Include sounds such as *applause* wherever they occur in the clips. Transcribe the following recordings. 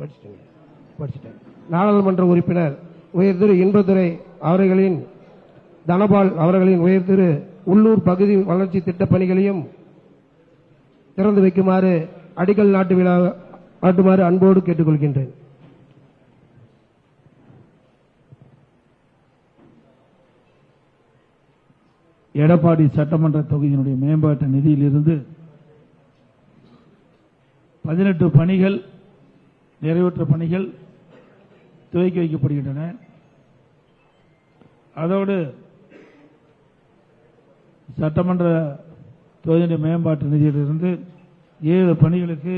படிச்சிட்டேங்க. படிச்சிட்டேன். நாடாளுமன்ற உறுப்பினர் உயர் திரு இன்பதுரை அவர்களின் தனபால் அவர்களின் உயர் திரு உள்ளூர் பகுதி வளர்ச்சி திட்டப் பணிகளையும் திறந்து வைக்குமாறு அடிக்கல் நாட்டு விழா நாட்டுமாறு அன்போடு கேட்டுக்கொள்கின்றேன். எடப்பாடி சட்டமன்ற தொகுதியினுடைய மேம்பாட்டு நிதியிலிருந்து பதினெட்டு பணிகள் நிறைவேற்ற பணிகள் துவக்கி வைக்கப்படுகின்றன. அதோடு சட்டமன்ற தொகுதி மேம்பாட்டு நிதியிலிருந்து ஏழு பணிகளுக்கு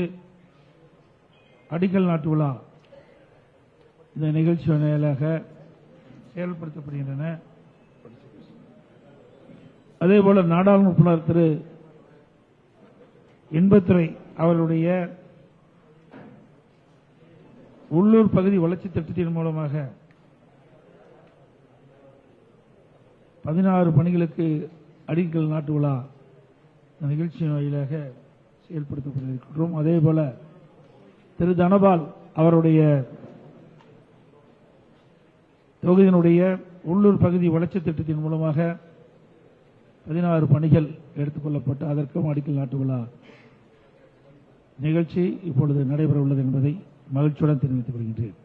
அடிக்கல் நாட்டு விழா இந்த நிகழ்ச்சி வாயிலாக செயல்படுத்தப்படுகின்றன. அதேபோல நாடாளுமன்ற திரு இன்பத்துறை அவர்களுடைய உள்ளூர் பகுதி வளர்ச்சி திட்டத்தின் மூலமாக பதினாறு பணிகளுக்கு அடிக்கல் நாட்டு விழா இந்த நிகழ்ச்சியின் வாயிலாக செயல்படுத்தப்பட்டிருக்கின்றோம். அதே போல திரு தனபால் அவருடைய தொகுதியினுடைய உள்ளூர் பகுதி வளர்ச்சி திட்டத்தின் மூலமாக பதினாறு பணிகள் எடுத்துக் கொள்ளப்பட்டு அதற்கும் அடிக்கல் நாட்டு விழா நிகழ்ச்சி இப்பொழுது நடைபெற உள்ளது என்பதை மகிழ்ச்சியுடன் தெரிவித்துக் கொள்கின்றேன்.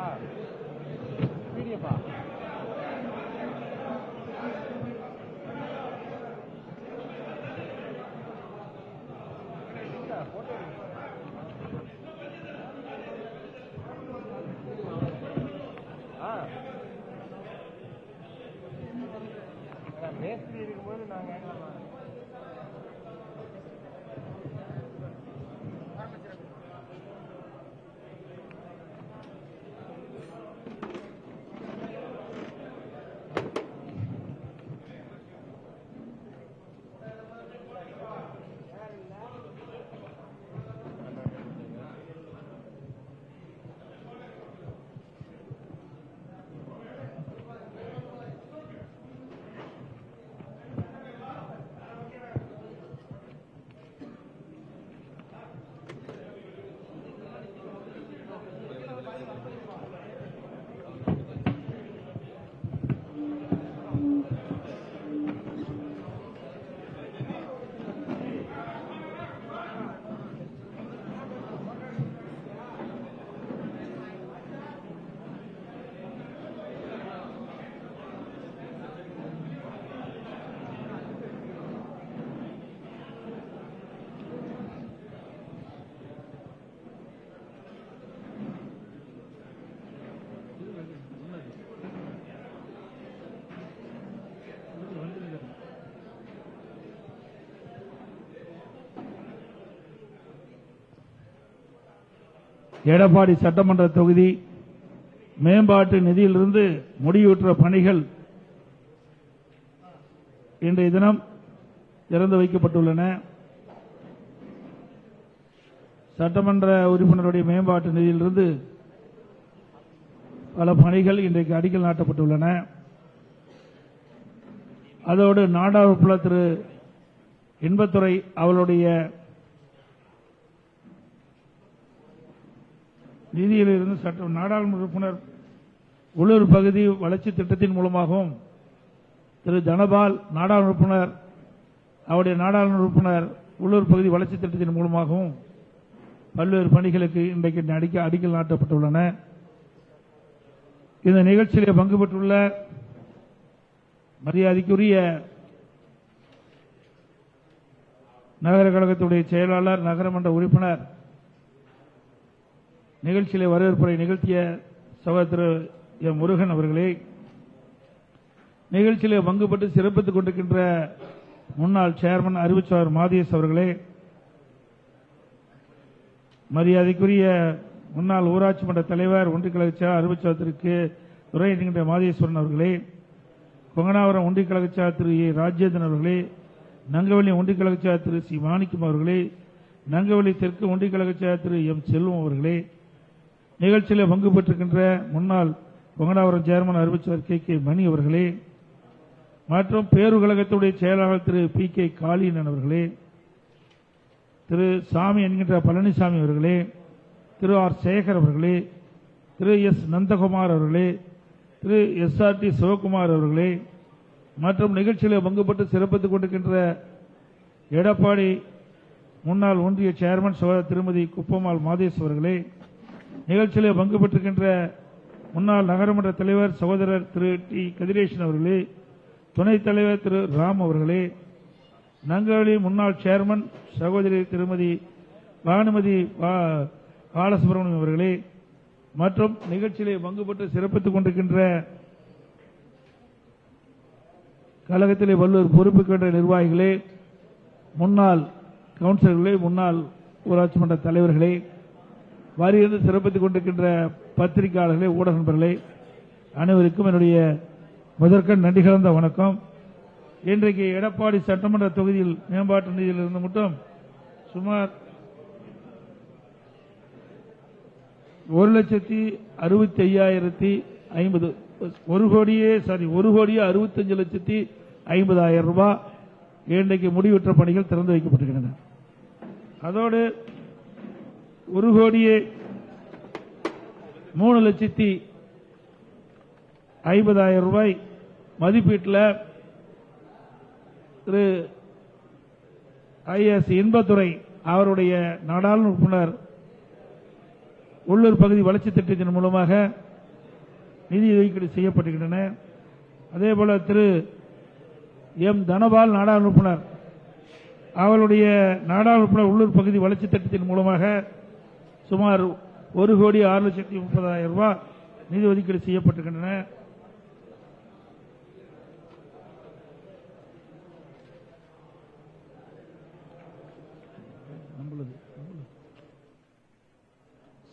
二推地方 எடப்பாடி சட்டமன்ற தொகுதி மேம்பாட்டு நிதியிலிருந்து முடிவுற்ற பணிகள் இன்றைய தினம் திறந்து வைக்கப்பட்டுள்ளன. சட்டமன்ற உறுப்பினருடைய மேம்பாட்டு நிதியிலிருந்து பல பணிகள் இன்றைக்கு அடிக்கல் நாட்டப்பட்டுள்ளன. அதோடு நாடாளுமன்ற திரு இன்பத்துறை அவளுடைய நிதியிலிருந்து சட்ட நாடாளுமன்ற உறுப்பினர் உள்ளூர் பகுதி வளர்ச்சி திட்டத்தின் மூலமாகவும் திரு தனபால் நாடாளுமன்ற உறுப்பினர் அவருடைய நாடாளுமன்ற உறுப்பினர் உள்ளூர் பகுதி வளர்ச்சி திட்டத்தின் மூலமாகவும் பல்வேறு பணிகளுக்கு இன்றைக்கு அடிக்க அடிக்கல் நாட்டப்பட்டுள்ளன. இந்த நிகழ்ச்சியில் பங்கு பெற்றுள்ள மரியாதைக்குரிய நகர கழகத்துடைய செயலாளர் நகரமன்ற உறுப்பினர் நிகழ்ச்சியில வரவேற்புரை நிகழ்த்திய சகோதரர் எம் முருகன் அவர்களே நிகழ்ச்சியில பங்குபட்டு சிறப்பித்துக் கொண்டிருக்கின்ற முன்னாள் சேர்மன் அறிவிச்சாளர் மாதேஷ் அவர்களே மரியாதைக்குரிய முன்னாள் ஊராட்சி மன்ற தலைவர் ஒன்றிய கழக செயலாளர் அறிவிச்சாளர் திருக்கு துறை மாதேஸ்வரன் அவர்களே கொங்கனாவரம் ஒன்றிய கழக திரு. ஏ. ராஜேந்திரன் அவர்களே நங்கவள்ளி ஒன்றிய கழக திரு. சி. மாணிக்கம் அவர்களே நங்கவள்ளி தெற்கு ஒன்றிய கழக திரு. எம். செல்வம் அவர்களே நிகழ்ச்சியில் பங்கு பெற்றிருக்கின்ற முன்னாள் கொங்கனாவரம் சேர்மன் அறிவிச்சர் கே. கே. மணி அவர்களே மற்றும் பேரூர் கழகத்துடைய செயலாளர் திரு. பி. கே. காளியன் அவர்களே திரு. சாமி என்கின்ற பழனிசாமி அவர்களே திரு. ஆர். சேகர் அவர்களே திரு. எஸ். நந்தகுமார் அவர்களே Thiru. S. R. T. Sivakumar அவர்களே மற்றும் நிகழ்ச்சியில் பங்கு பெற்று சிறப்பித்துக் கொண்டிருக்கின்ற எடப்பாடி முன்னாள் ஒன்றிய சேர்மன் சோழர் திருமதி குப்பம்மாள் மாதேஸ் அவர்களே நிகழ்ச்சியில் பங்கு பெற்றிருக்கின்ற முன்னாள் நகரமன்ற தலைவர் சகோதரர் திரு டி. கதிரேசன் அவர்களே துணைத் தலைவர் திரு ராம் அவர்களே நங்கவழி முன்னாள் சேர்மன் சகோதரி திருமதி பானுமதி பா- பாலசுப்ரமணியம் அவர்களே மற்றும் நிகழ்ச்சியிலே பங்கு பெற்று சிறப்பித்துக் கொண்டிருக்கின்ற கழகத்திலே வல்லூர் பொறுப்புக்கின்ற நிர்வாகிகளே முன்னாள் கவுன்சிலர்களே முன்னாள் ஊராட்சி மன்ற தலைவர்களே வாரியிருந்து சிறப்பித்துக் கொண்டிருக்கின்ற பத்திரிகையாளர்களே ஊடக நண்பர்களே அனைவருக்கும் என்னுடைய முதற்கண் நன்றி கலந்த வணக்கம். இன்றைக்கு எடப்பாடி சட்டமன்ற தொகுதியில் மேம்பாட்டு நிதியிலிருந்து மட்டும் சுமார் ஒரு லட்சத்தி அறுபத்தி ஐயாயிரத்தி ஐம்பது ஒரு கோடியே சாரி ஒரு கோடியே அறுபத்தஞ்சு லட்சத்தி ஐம்பதாயிரம் ரூபாய் இன்றைக்கு முடிவுற்ற பணிகள் திறந்து வைக்கப்பட்டிருக்கின்றன. அதோடு ஒரு கோடியே மூணு லட்சத்தி ஐம்பதாயிரம் ரூபாய் மதிப்பீட்டில் திரு ஐஎஸ் இன்பத்துறை அவருடைய நாடாளுமன்ற உறுப்பினர் உள்ளூர் பகுதி வளர்ச்சி திட்டத்தின் மூலமாக நிதி ஒதுக்கீடு செய்யப்பட்டிருக்கின்றன. அதேபோல திரு எம் தனபால் நாடாளுமன்ற உறுப்பினர் அவருடைய நாடாளுமன்ற உள்ளூர் பகுதி வளர்ச்சி திட்டத்தின் மூலமாக சுமார் ஒரு கோடி ஆறு லட்சத்தி முப்பதாயிரம் ரூபாய் நிதி ஒதுக்கீடு செய்யப்பட்டிருக்கின்றன.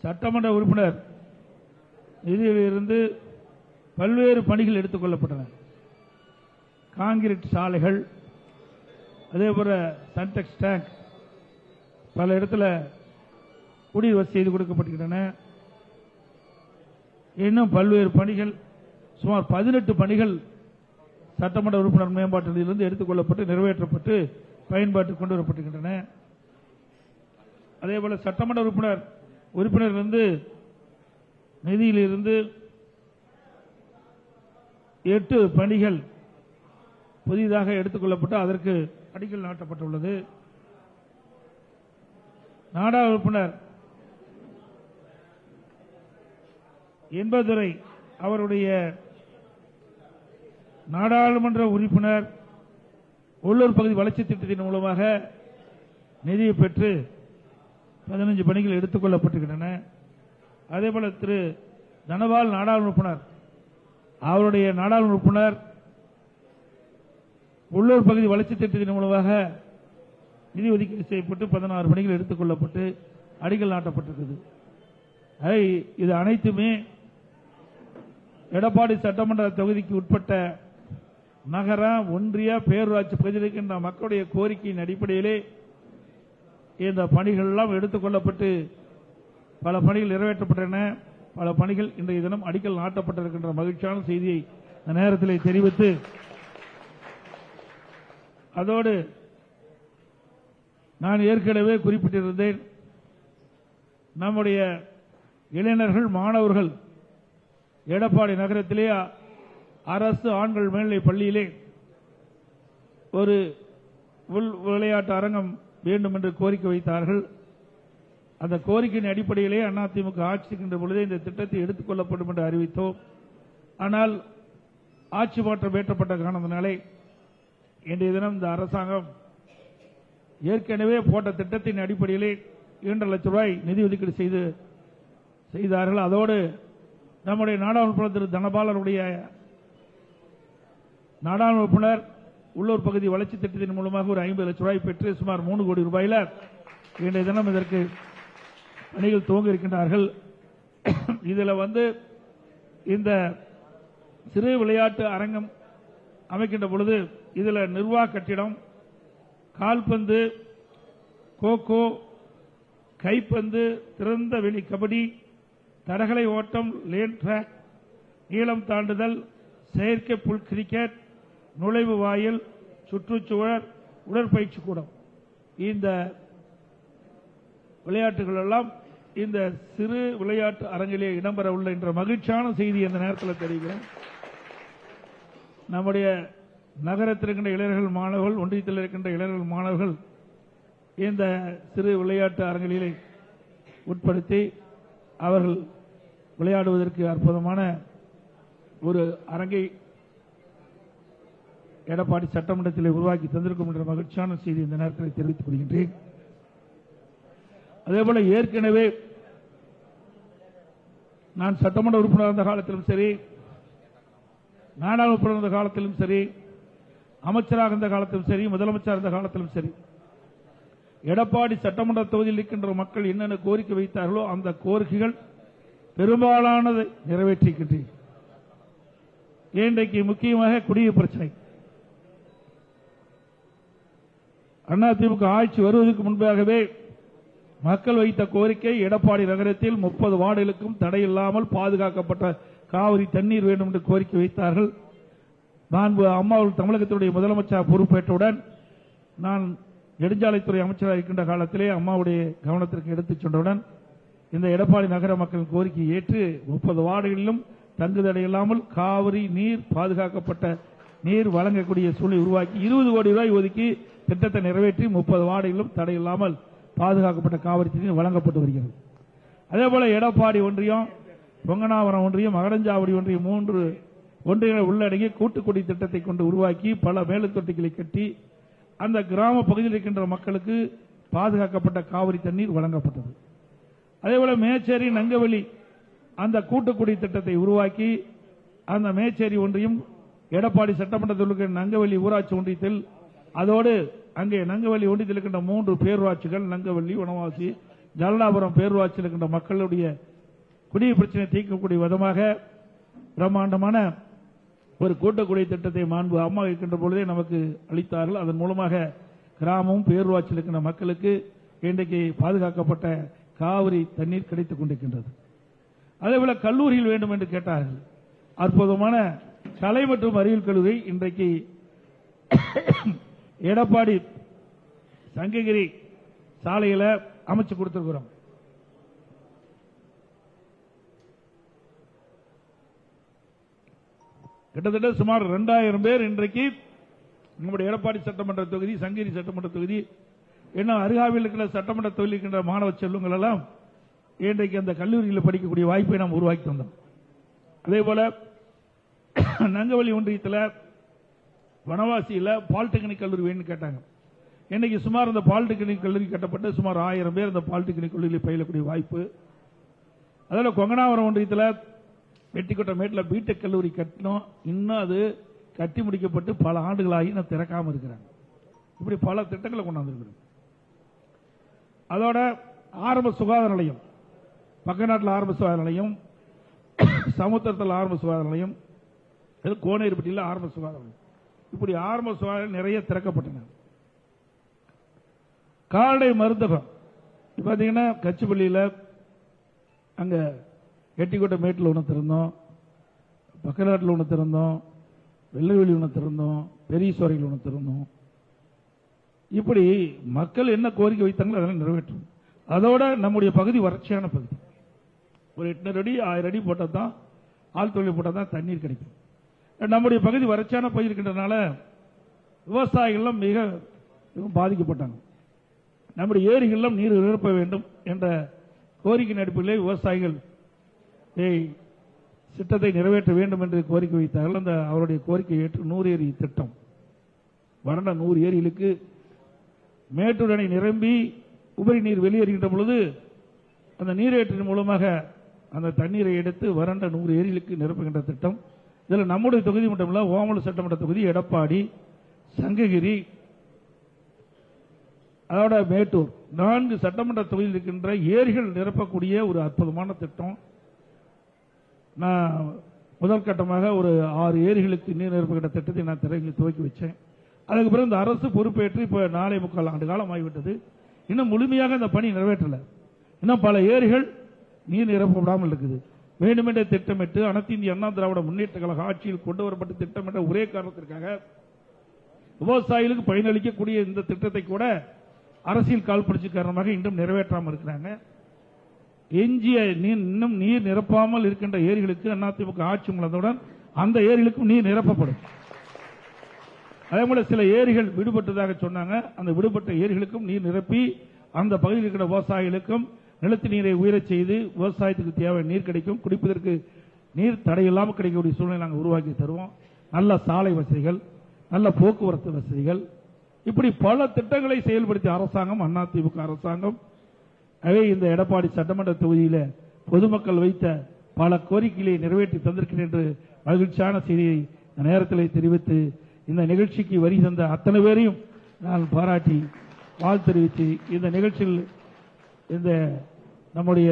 சட்டமன்ற உறுப்பினர் நிதியிலிருந்து பல்வேறு பணிகள் எடுத்துக் கொள்ளப்பட்டன. காங்கிரீட் சாலைகள் அதே போல சன்டெக்ஸ் டேங்க் பல இடத்துல குடிவசதி செய்து கொடுக்கப்படுகின்றன இன்னும் பல்வேறு பணிகள் சுமார் பதினெட்டு பணிகள் சட்டமன்ற உறுப்பினர் மேம்பாட்டு நிதியிலிருந்து எடுத்துக் கொள்ளப்பட்டு நிறைவேற்றப்பட்டு பயன்பாட்டுக்கு கொண்டு வரப்பட்டுகின்றன அதேபோல சட்டமன்ற உறுப்பினர் உறுப்பினரிலிருந்து நிதியிலிருந்து எட்டு பணிகள் புதிதாக எடுத்துக்கொள்ளப்பட்டு அதற்கு அடிக்கல் நாட்டப்பட்டுள்ளது. நாடா உறுப்பினர் என்பதுரை அவருடைய நாடாளுமன்ற உறுப்பினர் உள்ளூர் பகுதி வளர்ச்சி திட்டத்தின் மூலமாக நிதியை பெற்று பதினஞ்சு பணிகள் எடுத்துக் கொள்ளப்பட்டிருக்கின்றன. அதேபோல திரு தனபால் நாடாளுமன்ற உறுப்பினர் அவருடைய நாடாளுமன்ற உறுப்பினர் உள்ளூர் பகுதி வளர்ச்சி திட்டத்தின் மூலமாக நிதி ஒதுக்கீடு செய்யப்பட்டு பதினாறு பணிகள் எடுத்துக் கொள்ளப்பட்டு அடிக்கல் நாட்டப்பட்டிருக்கிறது இது அனைத்துமே எடப்பாடி சட்டமன்ற தொகுதிக்கு உட்பட்ட நகர ஒன்றிய பேரூராட்சி பகுதியில் இருக்கின்ற மக்களுடைய கோரிக்கையின் அடிப்படையிலே இந்த பணிகள் எல்லாம் எடுத்துக் கொள்ளப்பட்டு பல பணிகள் நிறைவேற்றப்பட்டன. பல பணிகள் இன்றைய தினம் அடிக்கல் நாட்டப்பட்டிருக்கின்ற மகிழ்ச்சியான செய்தியை இந்த நேரத்தில் தெரிவித்து அதோடு நான் ஏற்கனவே குறிப்பிட்டிருந்தேன் நம்முடைய இளைஞர்கள் மாணவர்கள் எடப்பாடி நகரத்திலே அரசு ஆண்கள் மேல்நிலை பள்ளியிலே ஒரு உள் விளையாட்டு அரங்கம் வேண்டும் என்று கோரிக்கை வைத்தார்கள். அந்த கோரிக்கையின் அடிப்படையிலே அதிமுக ஆட்சிக்கின்ற பொழுதே இந்த திட்டத்தை எடுத்துக் கொள்ளப்படும் என்று அறிவித்தோம். ஆனால் ஆட்சி மாற்றம் ஏற்றப்பட்ட காரணத்தினாலே இன்றைய தினம் இந்த அரசாங்கம் ஏற்கனவே போட்ட திட்டத்தின் அடிப்படையிலே இரண்டு லட்சம் ரூபாய் நிதி ஒதுக்கீடு செய்து செய்தார்கள். அதோடு நம்முடைய நாடாளுமன்ற திரு தனபாலனுடைய நாடாளுமன்ற உறுப்பினர் உள்ளூர் பகுதி வளர்ச்சி திட்டத்தின் மூலமாக ஒரு ஐம்பது லட்சம் ரூபாய் பெற்று சுமார் மூணு கோடி ரூபாயில இன்றைய தினம் இதற்கு பணிகள் துவங்க இருக்கின்றார்கள். இதில் வந்து இந்த சிறு விளையாட்டு அரங்கம் அமைக்கின்ற பொழுது இதில் நிர்வாக கட்டிடம் கால்பந்து கோகோ கைப்பந்து திறந்த வெளி கபடி தடகளை ஓட்டம் லேன் ட்ராக் நீளம் தாண்டுதல் செயற்கை புல் கிரிக்கெட் நுழைவு வாயில் சுற்றுச்சுவர் உடற்பயிற்சி கூடம். இந்த விளையாட்டுகள் எல்லாம் இந்த சிறு விளையாட்டு அரங்கிலே இடம்பெற உள்ள என்ற மகிழ்ச்சியான செய்தி இந்த நேரத்தில் தெரிவிக்கிறேன். நம்முடைய நகரத்தில் இருக்கின்ற இளைஞர்கள் மாணவர்கள் ஒன்றியத்தில் இருக்கின்ற இளைஞர்கள் மாணவர்கள் இந்த சிறு விளையாட்டு அரங்கிலே உட்படுத்தி அவர்கள் விளையாடுவதற்கு அற்புதமான ஒரு அரங்கை எடப்பாடி சட்டமன்றத்தில் உருவாக்கி தந்திருக்கும் என்ற மகிழ்ச்சியான செய்தி இந்த நேரத்தில் தெரிவித்துக் கொள்கின்றேன். அதேபோல ஏற்கனவே நான் சட்டமன்ற உறுப்பினர் இருந்த காலத்திலும் சரி நாடாளுமன்ற இருந்த காலத்திலும் சரி அமைச்சராக இருந்த காலத்திலும் சரி முதலமைச்சர் இருந்த காலத்திலும் சரி எடப்பாடி சட்டமன்ற தொகுதியில் இருக்கின்ற மக்கள் என்னென்ன கோரிக்கை வைத்தார்களோ அந்த கோரிக்கைகள் பெரும்பாலானதை நிறைவேற்றிருக்கின்றேன் இன்றைக்கு முக்கியமாக குடிநீர் பிரச்சனை. அதிமுக ஆட்சி வருவதற்கு முன்பாகவே மக்கள் வைத்த கோரிக்கை எடப்பாடி நகரத்தில் முப்பது வார்டுகளுக்கும் தடையில்லாமல் பாதுகாக்கப்பட்ட காவிரி தண்ணீர் வேண்டும் என்று கோரிக்கை வைத்தார்கள். நான் அம்மாவில் தமிழகத்தினுடைய முதலமைச்சர் பொறுப்பேற்றவுடன் நான் நெடுஞ்சாலைத்துறை அமைச்சராக இருக்கின்ற காலத்திலே அம்மாவுடைய கவனத்திற்கு எடுத்துச் சென்றவுடன் இந்த எடப்பாடி நகர மக்களின் கோரிக்கையை ஏற்று முப்பது வார்டுகளிலும் தங்குதடை இல்லாமல் காவிரி நீர் பாதுகாக்கப்பட்ட நீர் வழங்கக்கூடிய சூழ்நிலை உருவாக்கி இருபது கோடி ரூபாய் ஒதுக்கி திட்டத்தை நிறைவேற்றி முப்பது வார்டுகளிலும் தடை இல்லாமல் பாதுகாக்கப்பட்ட காவிரி நீர் வழங்கப்பட்டு வருகிறது. அதேபோல எடப்பாடி ஒன்றியம் பொங்கனாவரம் ஒன்றியம் மகடஞ்சாவடி ஒன்றியம் மூன்று ஒன்றியங்களை உள்ளடங்கி கூட்டுக்குடி திட்டத்தை கொண்டு உருவாக்கி பல மேலுத்தொட்டிகளை கட்டி அந்த கிராம பகுதியில் இருக்கின்ற மக்களுக்கு பாதுகாக்கப்பட்ட காவிரி தண்ணீர் வழங்கப்பட்டது. அதே போல மேச்சேரி நங்கவெளி அந்த கூட்டுக்குடி திட்டத்தை உருவாக்கி அந்த மேச்சேரி ஒன்றியம் எடப்பாடி சட்டமன்றத்தில் இருக்கிற நங்கவெளி ஊராட்சி ஒன்றியத்தில் அதோடு அங்கே நங்கவெளி ஒன்றியத்தில் இருக்கின்ற மூன்று பேரூராட்சிகள் நங்கவெளி வனவாசி ஜலடாபுரம் பேரூராட்சியில் இருக்கின்ற மக்களுடைய குடிநீர் பிரச்சனை தீர்க்கக்கூடிய விதமாக பிரம்மாண்டமான ஒரு கூட்டக்குடி திட்டத்தை மாண்பு அம்மா இருக்கின்ற பொழுதே நமக்கு அளித்தார்கள். அதன் மூலமாக கிராமம் பேரூராட்சியில் இருக்கின்ற மக்களுக்கு இன்றைக்கு பாதுகாக்கப்பட்ட காவிரி தண்ணீர் கிடைத்துக் கொண்டிருக்கின்றது. அதேபோல கல்லூரியில் வேண்டும் என்று கேட்டார்கள். அற்புதமான கலை மற்றும் அறிவியல் கல்லூரி இன்றைக்கு *coughs* எடப்பாடி சங்ககிரி சாலையில அமைச்சு கொடுத்திருக்கிறோம். கிட்டத்தட்ட சுமார் இரண்டாயிரம் பேர் இன்றைக்கு நம்முடைய எடப்பாடி சட்டமன்ற தொகுதி சங்ககிரி சட்டமன்ற தொகுதி என்ன அருகாவில் இருக்கிற சட்டமன்ற தொழில் இருக்கின்ற மாணவ செல்வங்கள் எல்லாம் இன்றைக்கு அந்த கல்லூரியில் படிக்கக்கூடிய வாய்ப்பை நாம் உருவாக்கி தந்தோம் அதே போல நங்கவள்ளி ஒன்றியத்தில் வனவாசியில் பாலிடெக்னிக் கல்லூரி வேணும்னு கேட்டாங்க. இன்னைக்கு சுமார் அந்த பாலிடெக்னிக் கல்லூரி கட்டப்பட்டு சுமார் ஆயிரம் பேர் அந்த பாலிடெக்னிக் கல்லூரியில் பயிலக்கூடிய வாய்ப்பு. அதில் கொங்கனாவரம் ஒன்றியத்தில் வெட்டிக்கொட்டமேட்டில் பிடெக் கல்லூரி கட்டினோம். இன்னும் அது கட்டி முடிக்கப்பட்டு பல ஆண்டுகளாகி நான் திறக்காமல் இருக்கிறாங்க. இப்படி பல திட்டங்களை கொண்டாந்துருக்கிறேன் அதோட ஆரம்ப சுகாதார நிலையம். பக்க நாட்டில் ஆரம்ப சுகாதார நிலையம். சமுத்திரத்தில் ஆரம்ப சுகாதார நிலையம். இது கோனேரிப்பட்டியில் ஆரம்ப சுகாதார நிலையம். இப்படி ஆரம்ப சுகாதாரம் நிறைய திறக்கப்பட்டன. கால்நடை மருந்தகம். பார்த்தீங்கன்னா கச்சிப்பள்ளியில் அங்கே எட்டிக்கோட்டை மேட்டில் ஒன்று திறந்தோம். பக்கநாட்டில் ஒன்று திறந்தோம். வெள்ளவெளி ஒன்று திறந்தோம். பெரிய சோரையில் ஒன்று திறந்தோம். இப்படி மக்கள் என்ன கோரிக்கை வைத்தாங்களோ அதெல்லாம் நிறைவேற்றும். அதோட நம்முடைய பகுதி வறட்சியான பகுதி. ஒரு எட்நூறு அடி ஆயிரம் அடி போட்டால் தான் ஆழ்துளை போட்டால் தான் தண்ணீர் கிடைக்கும். நம்முடைய பகுதி வறட்சியான பகுதி இருக்கின்றனால விவசாயிகள்லாம் மிக மிகவும் பாதிக்கப்பட்டாங்க. நம்முடைய ஏரிகளிலும் நீர் நிரப்ப வேண்டும் என்ற கோரிக்கை அடிப்படையிலே விவசாயிகள் ஏய் திட்டத்தை நிறைவேற்ற வேண்டும் என்று கோரிக்கை வைத்தார்கள். அந்த அவருடைய கோரிக்கை ஏற்று நூறு ஏரி திட்டம். வறண்ட நூறு ஏரிகளுக்கு மேட்டூர் அணை நிரம்பி உபரி நீர் வெளியேறுகின்ற பொழுது அந்த நீரேற்றின் மூலமாக அந்த தண்ணீரை எடுத்து வறண்ட நூறு ஏரிகளுக்கு நிரப்புகின்ற திட்டம். இதில் நம்முடைய தொகுதி மட்டுமல்ல ஓமலூர் சட்டமன்ற தொகுதி எடப்பாடி சங்ககிரி அதோட மேட்டூர். நான்கு சட்டமன்ற தொகுதியில் இருக்கின்ற ஏரிகள் நிரப்பக்கூடிய ஒரு அற்புதமான திட்டம். நான் முதல் கட்டமாக ஒரு ஆறு ஏரிகளுக்கு நீர் நிரப்புகின்ற திட்டத்தை நான் திறங்கி துவக்கி வச்சேன். அதுக்கு பிறகு இந்த அரசு பொறுப்பேற்று இப்ப நாளை முக்கால் ஆண்டு காலம் ஆகிவிட்டது. இன்னும் முழுமையாக இந்த பணி நிறைவேற்றல. இன்னும் பல ஏரிகள் நீர் நிரப்பப்படாமல் இருக்குது. வேண்டுமென்றே திட்டமிட்டு அனைத்து இந்திய அண்ணா திராவிட முன்னேற்ற கழக ஆட்சியில் கொண்டு வரப்பட்ட திட்டமிட்ட ஒரே காரணத்திற்காக விவசாயிகளுக்கு பயனளிக்கக்கூடிய இந்த திட்டத்தை கூட அரசியல் காழ்ப்புணர்ச்சி காரணமாக இன்றும் நிறைவேற்றாமல் இருக்கிறாங்க. எஞ்சிய நீர் இன்னும் நீர் நிரப்பாமல் இருக்கின்ற ஏரிகளுக்கு அதிமுக ஆட்சி மூலத்துடன் அந்த ஏரிகளுக்கும் நீர் நிரப்பப்படும். அதே போல சில ஏரிகள் விடுபட்டதாக சொன்னாங்க. அந்த விடுபட்ட ஏரிகளுக்கும் நீர் நிரப்பி அந்த பகுதியில் இருக்கிற விவசாயிகளுக்கும் நிலத்து நீரை உயரச் செய்து விவசாயத்துக்கு தேவை நீர் கிடைக்கும். குடிப்பதற்கு நீர் தடையில்லாமல் கிடைக்கக்கூடிய சூழ்நிலை நாங்கள் உருவாக்கி தருவோம். நல்ல சாலை வசதிகள் நல்ல போக்குவரத்து வசதிகள். இப்படி பல திட்டங்களை செயல்படுத்திய அரசாங்கம் அதிமுக அரசாங்கம். ஆகவே இந்த எடப்பாடி சட்டமன்ற தொகுதியில பொதுமக்கள் வைத்த பல கோரிக்கைகளை நிறைவேற்றி தந்திருக்கிறேன் என்று மகிழ்ச்சியான செய்தியை நேரத்தில் தெரிவித்து இந்த நிகழ்ச்சிக்கு வரி தந்த அத்தனை பேரையும் நான் பாராட்டி வாழ்த்து தெரிவித்து இந்த நிகழ்ச்சியில் இந்த நம்முடைய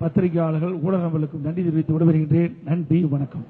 பத்திரிகையாளர்கள் ஊடகங்களுக்கும் நன்றி தெரிவித்து விடைபெறுகின்றேன். நன்றி வணக்கம்.